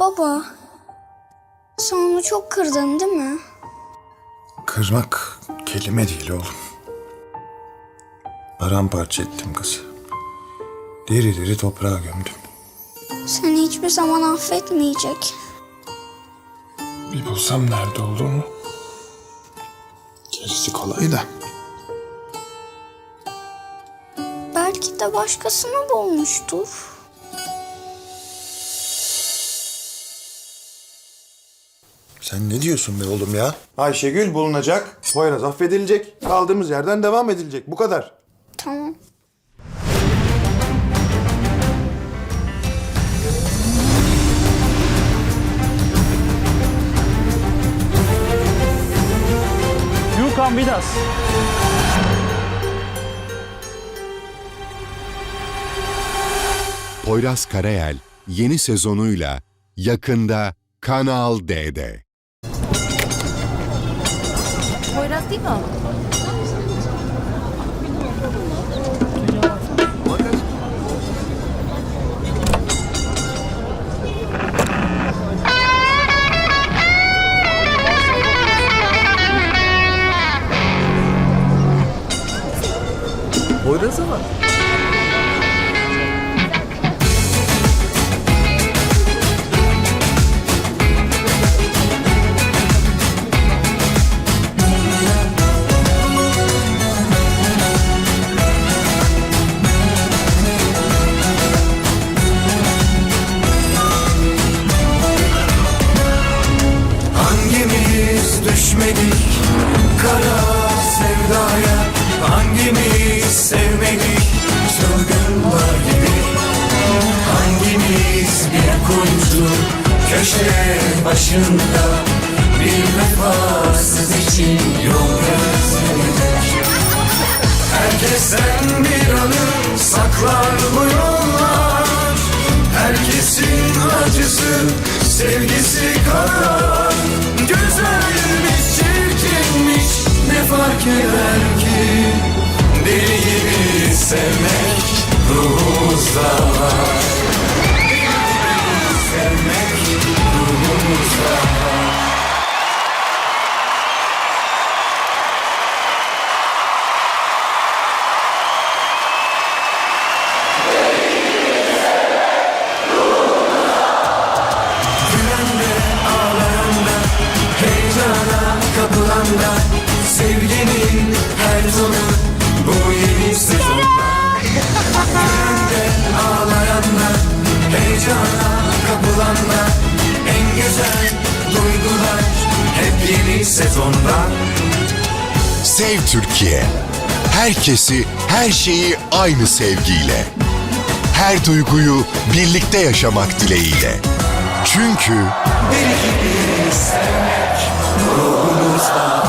Baba, sen onu çok kırdın değil mi? Kırmak kelime değil oğlum. Paramparça ettim kızı. Diri diri toprağa gömdüm. Seni hiçbir zaman affetmeyecek. Bir bulsam nerede olduğunu. Gerisi kolay da. Belki de başkasını bulmuştur. Sen ne diyorsun be oğlum ya? Ayşegül bulunacak. Poyraz affedilecek. Kaldığımız yerden devam edilecek. Bu kadar. Tamam. You come with us. Poyraz Karayel yeni sezonuyla yakında Kanal D'de. Poyraz değil mi o? Poyraz kara sevdaya Hangimiz sevmedik? Çılgınlar gibi. Hangimiz bir kuytu? Köşe başında Bir vefasız için yol gözledik Herkesten bir anı saklar bu yollar. Herkesin acısı sevgisi kadar ki Deli gibi sevmek ruhumuzda var Deli gibi sevmek ruhumuzda var heyecana kapılanda Sevginin her tonu bu yeni sezonda Gülende, ağlayanda, heyecana kapılanda En güzel duygular hep yeni sezonda Sev Türkiye. Herkesi, her şeyi aynı sevgiyle. Her duyguyu birlikte yaşamak dileğiyle. Çünkü Deli gibi sevmek ruhumuzda